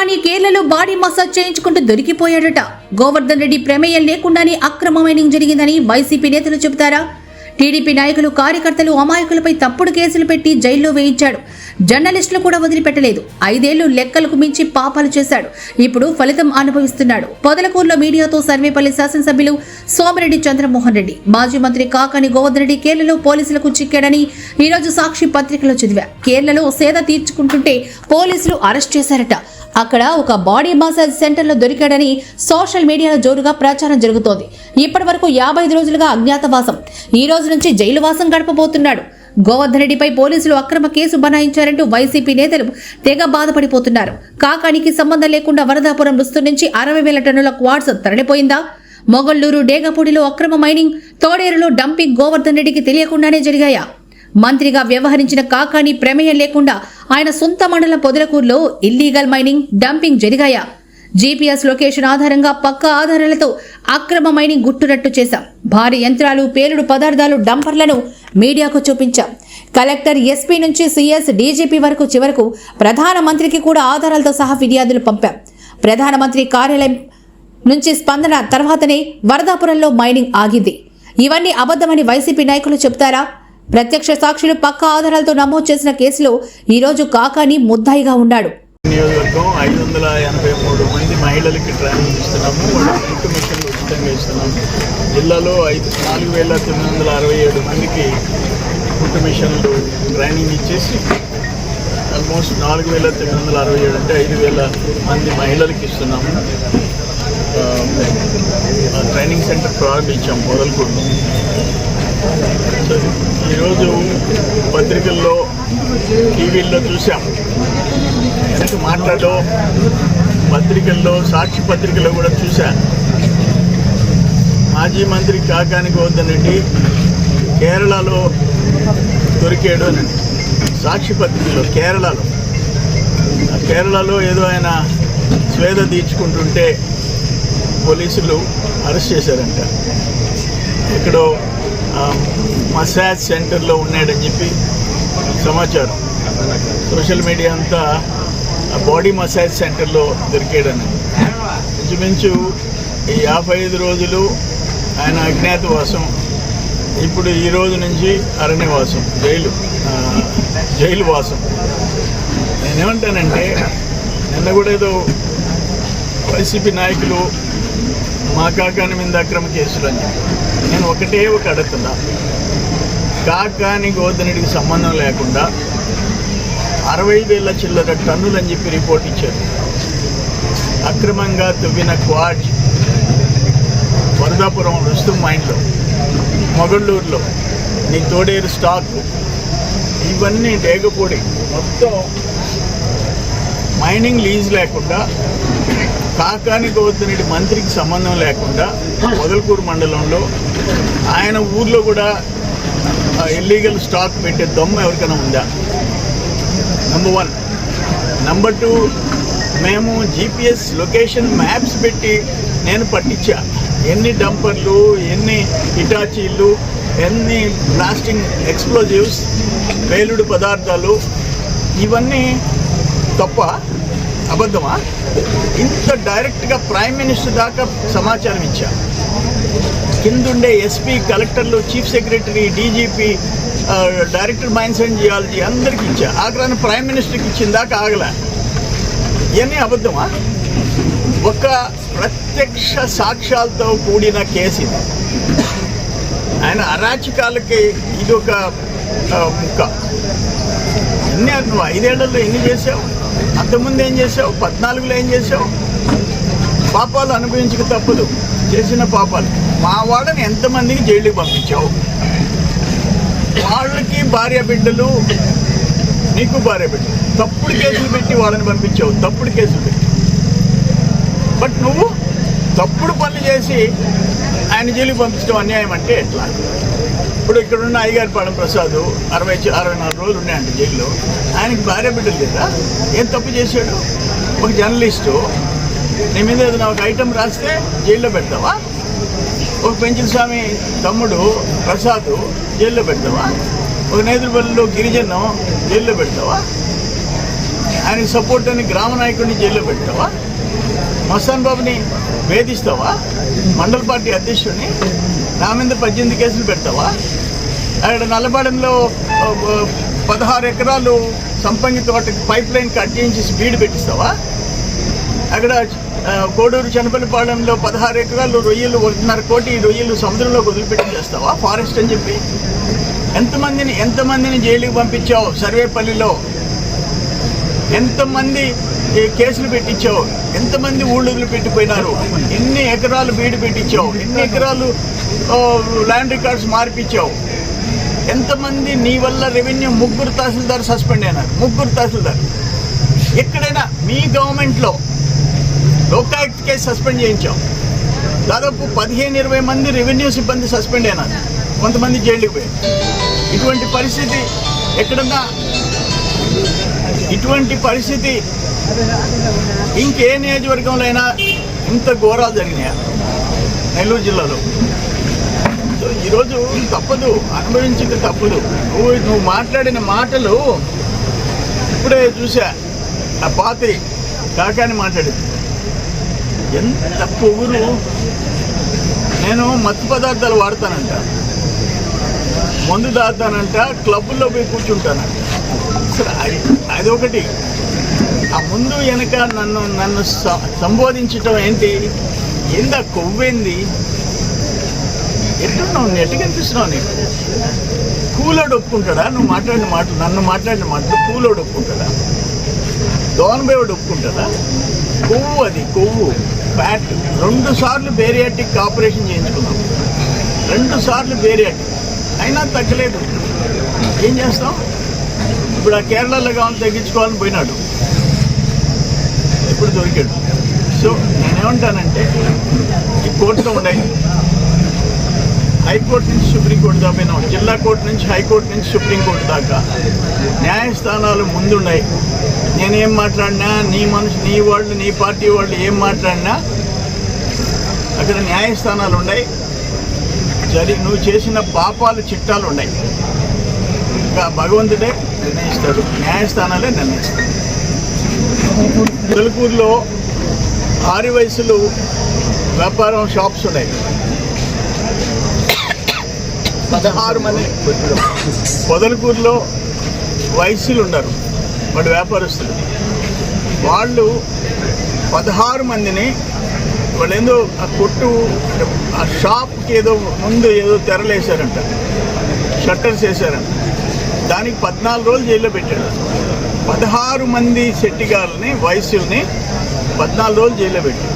కానీ కేరళలో body massage చేయించుకుంటూ దొరికిపోయాడట. గోవర్ధన్ రెడ్డి ప్రమేయం లేకుండానే అక్రమ మైనింగ్ జరిగిందని వైసీపీ నేతలు చెబుతారా? టీడీపీ నాయకులు కార్యకర్తలు అమాయకులపై తప్పుడు కేసులు పెట్టి జైల్లో వేయించాడు. జర్నలిస్టులు కూడా వదిలిపెట్టలేదు. ఐదేళ్ళు లెక్కలకు మించి పాపాలు చేశాడు. ఇప్పుడు ఫలితం అనుభవిస్తున్నాడు. పొదలకూరులో మీడియాతో సర్వేపల్లి శాసనసభ్యులు సోమిరెడ్డి చంద్రమోహన్ రెడ్డి మాజీ మంత్రి కాకాని గోవర్ధన్ రెడ్డి కేరళలో పోలీసులకు చిక్కాడని ఈరోజు సాక్షి పత్రికలో చదివా. కేరళలో సేద తీర్చుకుంటుంటే పోలీసులు అరెస్ట్ చేశారట. అక్కడ ఒక బాడీ మసాజ్ సెంటర్లో దొరికాడని సోషల్ మీడియాలో జోరుగా ప్రచారం జరుగుతోంది. ఇప్పటి వరకు యాభై ఐదు రోజులుగా అజ్ఞాతవాసం. ఈ రోజు నుంచి జైలువాసం గడపబోతున్నాడు. గోవర్ధన్ రెడ్డిపై పోలీసులు అక్రమ కేసు బనాయించారంటూ వైసీపీ నేతలు తెగ బాధపడిపోతున్నారు. కాకానికి సంబంధం లేకుండా వరదాపురం రుస్తు నుంచి అరవై వేల టన్నుల క్వాడ్స్ తరలిపోయిందా? మొగళ్ళూరు డేగపూడిలో అక్రమ మైనింగ్ తోడేరులో డంపింగ్ గోవర్ధన్ రెడ్డికి తెలియకుండానే జరిగాయా? మంత్రిగా వ్యవహరించిన కాకాని ప్రమేయం లేకుండా ఆయన సొంత మండలం పొదలకూరులో ఇల్లీగల్ మైనింగ్ డంపింగ్ జరిగాయా? జీపీఎస్ లొకేషన్ ఆధారంగా పక్క ఆధారాలతో అక్రమ మైనింగ్ గుట్టునట్టు చేశాం. భారీ యంత్రాలు పేలుడు పదార్థాలు డంపర్లను మీడియాకు చూపించాం. కలెక్టర్ ఎస్పీ నుంచి సీఎస్ డీజీపీ వరకు చివరకు ప్రధానమంత్రికి కూడా ఆధారాలతో సహా ఫిర్యాదులు పంపాం. ప్రధానమంత్రి కార్యాలయం నుంచి స్పందన తర్వాతనే వరదాపురంలో మైనింగ్ ఆగింది. ఇవన్నీ అబద్ధమని వైసీపీ నాయకులు చెబుతారా? ప్రత్యక్ష సాక్షులు పక్క ఆధారాలతో నమోదు చేసిన కేసులో ఈరోజు కాకాని ముద్దాయిగా ఉన్నాడు. పథకం ఐదు వందల ఎనభై మూడు మంది మహిళలకి ట్రైనింగ్ ఇస్తున్నాము. వాళ్ళకి కుట్టు మిషన్లు ఉచితంగా ఇస్తున్నాము. జిల్లాలో ఐదు నాలుగు వేల తొమ్మిది వందల అరవై ఏడు మందికి కుట్టు మిషన్లు ట్రైనింగ్ ఇచ్చేసి ఆల్మోస్ట్ నాలుగు వేల తొమ్మిది వందల అరవై ఏడు అంటే ఐదు వేల మంది మహిళలకి ఇస్తున్నాము. ఆ, ట్రైనింగ్ సెంటర్ ప్రారంభించాము మొదలుకొని. ఈరోజు పత్రికల్లో టీవీల్లో చూసాం వెనక మాట్లాడడం పత్రికల్లో సాక్షి పత్రికలో కూడా చూశా. మాజీ మంత్రి కాకాని గోవర్ధన్ కేరళలో దొరికాడు అని సాక్షి పత్రికలో కేరళలో. కేరళలో ఏదో ఆయన స్వేద తీర్చుకుంటుంటే పోలీసులు అరెస్ట్ చేశారంట. ఎక్కడో మసాజ్ సెంటర్లో ఉన్నాడని చెప్పి సమాచారం. సోషల్ మీడియా అంతా బాడీ మసాజ్ సెంటర్లో దొరికాడని. ఇంచుమించు ఈ యాభై ఐదు రోజులు ఆయన అజ్ఞాతవాసం. ఇప్పుడు ఈ రోజు నుంచి అరణ్యవాసం జైలు జైలు వాసం. నేనేమంటానంటే నిన్న కూడా ఏదో వైసీపీ నాయకులు మా కాకాని మీద అక్రమ కేసులు అని చెప్పి. నేను ఒకటే ఒక అడుగుతున్నా. కాకాని గోధనుడికి సంబంధం లేకుండా అరవై వేల చిల్లర టన్నులు అని చెప్పి రిపోర్ట్ ఇచ్చారు. అక్రమంగా తువ్విన క్వాడ్జ్ వరదాపురం రుస్తుం మైండ్లో మొగళ్ళూరులో నీ తోడేరు స్టాక్. ఇవన్నీ డేగపొడి. మొత్తం మైనింగ్ లీజ్ లేకుండా కాకాని గోవర్ధనరెడ్డి మంత్రికి సంబంధం లేకుండా మొదలకూరు మండలంలో ఆయన ఊర్లో కూడా ఇల్లీగల్ స్టాక్ పెట్టే దొమ్మ ఎవరికైనా ఉందా? నెంబర్ వన్ నెంబర్ టూ మేము జీపీఎస్ లొకేషన్ మ్యాప్స్ పెట్టి నేను పట్టించా. ఎన్ని డంపర్లు ఎన్ని ఇటాచీలు ఎన్ని బ్లాస్టింగ్ ఎక్స్ప్లోజివ్స్ పేలుడు పదార్థాలు ఇవన్నీ తప్ప అబద్ధమా? ఇంత డైరెక్ట్గా ప్రైమ్ మినిస్టర్ దాకా సమాచారం ఇచ్చా. కిందుండే ఎస్పీ కలెక్టర్లు chief secretary DGP director mines and geology అందరికి ఇచ్చా. ఆగ్రాన్ని ప్రైమ్ మినిస్టర్కి ఇచ్చిన దాకా ఆగలే. ఇవన్నీ అబద్ధమా? ఒక ప్రత్యక్ష సాక్ష్యాలతో కూడిన కేసు ఇది. ఆయన అరాచకాలకి ఇది ఒక ముక్క. ఎన్ని నువ్వు ఐదేళ్ళలో ఎన్ని చేసావు? అంతకుముందు ఏం చేసావు? పద్నాలుగులో ఏం చేసావు? పాపాలు అనుభవించక తప్పదు. చేసిన పాపాలు. మా వాళ్ళని ఎంతమందికి జైలుకి పంపించావు? వాళ్ళకి భార్య బిడ్డలు నీకు భార్య బిడ్డలు. తప్పుడు కేసులు పెట్టి వాళ్ళని పంపించావు. తప్పుడు కేసులు పెట్టి. బట్ నువ్వు తప్పుడు పనులు చేసి ఆయన జైలుకి పంపించడం అన్యాయం అంటే ఎట్లా? ఇప్పుడు ఇక్కడ ఉన్న అయ్యగారి పాడం ప్రసాద్ అరవై అరవై నాలుగు రోజులు ఉన్నాయంట జైల్లో. ఆయనకి భార్య బిడ్డలు లేదా ఏం తప్పు చేశాడు? ఒక జర్నలిస్టు. నీ మీద ఏదైనా ఒక ఐటెం రాస్తే జైల్లో పెడతావా? ఒక పెంచిన స్వామి తమ్ముడు ప్రసాద్ జైల్లో పెడతావా? ఒక నేదురుపల్లిలో గిరిజనం జైల్లో పెడతావా? ఆయనకి సపోర్ట్ అని గ్రామ నాయకుడిని జైల్లో పెడతావా? మస్తాన్ బాబుని వేధిస్తావా? మండల పార్టీ అధ్యక్షుడిని నా మీద పద్దెనిమిది కేసులు పెడతావా? అక్కడ నల్లబాడంలో పదహారు ఎకరాలు సంపంగి తోటకి పైప్ లైన్ కట్ చేయించి స్పీడ్ పెట్టిస్తావా? అక్కడ కోడూరు చనపల్లిపాలెంలో పదహారు ఎకరాలు రొయ్యలు ఒకటిన్నర కోటి రొయ్యలు సముద్రంలోకి వదిలిపెట్టి చేస్తావా? ఫారెస్ట్ అని చెప్పి. ఎంతమందిని ఎంతమందిని జైలుకి పంపించావు? సర్వేపల్లిలో. ఎంతమంది కేసులు పెట్టించావు? ఎంతమంది ఊళ్ళులు పెట్టిపోయినారు? ఎన్ని ఎకరాలు బీడు పెట్టించావు? ఎన్ని ఎకరాలు ల్యాండ్ రికార్డ్స్ మార్పిచ్చావు? ఎంతమంది నీ వల్ల రెవెన్యూ ముగ్గురు తహసీల్దార్ సస్పెండ్ అయినారు? ముగ్గురు తహసీల్దార్ ఎక్కడైనా మీ గవర్నమెంట్లో లోకాయుక్త కేసు సస్పెండ్ చేయించాం దాదాపు పదిహేను ఇరవై మంది రెవెన్యూ సిబ్బంది సస్పెండ్ అయినారు. కొంతమంది జైలుకి పోయారు. ఇటువంటి పరిస్థితి ఎక్కడన్నా? ఇటువంటి పరిస్థితి ఇంకే నియోజకవర్గంలో అయినా ఇంత ఘోరాలు జరిగినాయా? నెల్లూరు జిల్లాలో. సో ఈరోజు తప్పదు అనుభవించింది తప్పదు. నువ్వు నువ్వు మాట్లాడిన మాటలు ఇప్పుడే చూసా ఆ పాతి కాకాని మాట్లాడింది. ఎంత పొగురు. నేను మత్తు పదార్థాలు వాడతానంట. మందు తాగుతానంట. క్లబ్బుల్లో పోయి కూర్చుంటానంట అసలు అది అదొకటి. ముందు వెనక నన్ను నన్ను సంబోధించటం ఏంటి? ఎంత కొవ్వేంది? ఎట్టున్నావు? నెట్ కనిపిస్తున్నావు నీకు. కూలోడు ఒప్పుకుంటాడా? నువ్వు మాట్లాడిన మాటలు నన్ను మాట్లాడిన మాటలు కూలోడు ఒప్పుకుంటాడా? దోనబేవుడు ఒప్పుకుంటాడా? కొవ్వు అది కొవ్వు. ఫ్యాట్. రెండు సార్లు బేరియాటిక్ ఆపరేషన్ చేయించుకున్నాం. రెండు సార్లు బేరియాటిక్. అయినా తగ్గలేదు. ఏం చేస్తాం? ఇప్పుడు ఆ కేరళలో కావాలి తగ్గించుకోవాలని పోయినాడు. ఇప్పుడు దొరికాడు. సో నేనేమంటానంటే ఈ కోర్టులో ఉన్నాయి హైకోర్టు నుంచి సుప్రీంకోర్టు దాకా పోయినాం జిల్లా కోర్టు నుంచి హైకోర్టు నుంచి సుప్రీంకోర్టు దాకా న్యాయస్థానాలు ముందున్నాయి. నేనేం మాట్లాడినా నీ మనిషి నీ వాళ్ళు నీ పార్టీ వాళ్ళు ఏం మాట్లాడినా అక్కడ న్యాయస్థానాలు ఉన్నాయి. జరి నువ్వు చేసిన పాపాలు చిట్టాలు ఉన్నాయి. ఇంకా భగవంతుడే నిర్ణయిస్తాడు. న్యాయస్థానాలే నిర్ణయిస్తాడు. వెలుకూరులో ఆరు వయసులు వ్యాపారం షాప్స్ ఉన్నాయి. పదహారు మంది పొదలకూరులో వయసులు ఉన్నారు వాడు వ్యాపారస్తులు. వాళ్ళు పదహారు మందిని వాళ్ళు ఏదో ఆ కొట్టు ఆ షాప్కి ఏదో ముందు ఏదో తెరలేశారంట షట్టర్స్ వేశారంట. దానికి పద్నాలుగు రోజులు జైల్లో పెట్టాడు. పదహారు మంది శెట్టిగాలని వయసుల్ని పద్నాలుగు రోజులు జైల్లో పెట్టి